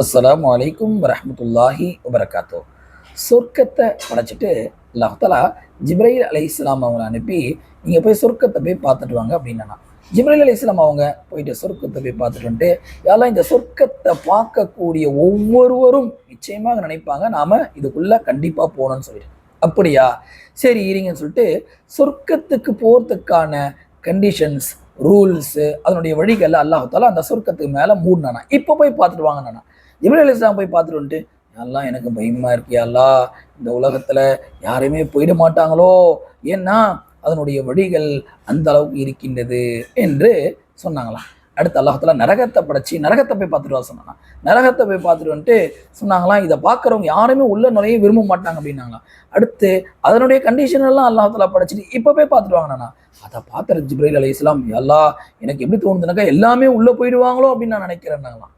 அஸ்லாம் வலைக்கும் வரமத்துல்லாஹி வபரகாத்தோ சொர்க்கத்தை படைச்சிட்டு அல்லாஹாலா ஜிப்ரைல் அலை இஸ்லாம் அவங்கள அனுப்பி நீங்கள் போய் சொர்க்கத்தை போய் பார்த்துட்டு வாங்க அப்படின்னா ஜிப்ரைல் அலி இஸ்லாம் அவங்க போயிட்டு சொர்க்கத்தை போய் பார்த்துட்டு வந்துட்டு யாரெல்லாம் இந்த சொர்க்கத்தை பார்க்கக்கூடிய ஒவ்வொருவரும் நிச்சயமாக நினைப்பாங்க. நாம் இதுக்குள்ளே கண்டிப்பாக போகணும்னு சொல்லிட்டு. அப்படியா? சரி இருங்கன்னு சொல்லிட்டு சொர்க்கத்துக்கு போகிறதுக்கான கண்டிஷன்ஸ் ரூல்ஸு அதனுடைய வழிகளில் அல்லாஹால அந்த சொர்க்கத்துக்கு மேலே மூடினானா? இப்போ போய் பார்த்துட்டு வாங்கினானா ஜிப்ரேல் அலிஸ்லாம் போய் பார்த்துட்டு வந்துட்டு எல்லாம் எனக்கு பயமா இருக்கியாலா இந்த உலகத்துல யாருமே போயிட மாட்டாங்களோ? ஏன்னா அதனுடைய வழிகள் அந்த அளவுக்கு இருக்கின்றது என்று சொன்னாங்களாம். அடுத்து அல்லாஹத்துல நரகத்தை படைச்சி நரகத்தை போய் பார்த்துட்டு வா சொன்னாங்க நரகத்தை போய் பார்த்துட்டு வந்துட்டு சொன்னாங்களாம் இதை பார்க்குறவங்க யாருமே உள்ள நுழைய விரும்ப மாட்டாங்க அப்படின்னாங்களாம். அடுத்து அதனுடைய கண்டிஷன் எல்லாம் அல்லாஹத்துல படைச்சிட்டு இப்போ போய் பார்த்துட்டு வாங்கினானா? அதை பார்த்துற ஜிப்ரைல் அலி இஸ்லாம் எல்லா எனக்கு எப்படி தோணுதுனாக்கா எல்லாமே உள்ள போயிடுவாங்களோ? அப்படின்னு நான் நினைக்கிறேன்னாங்களாம்.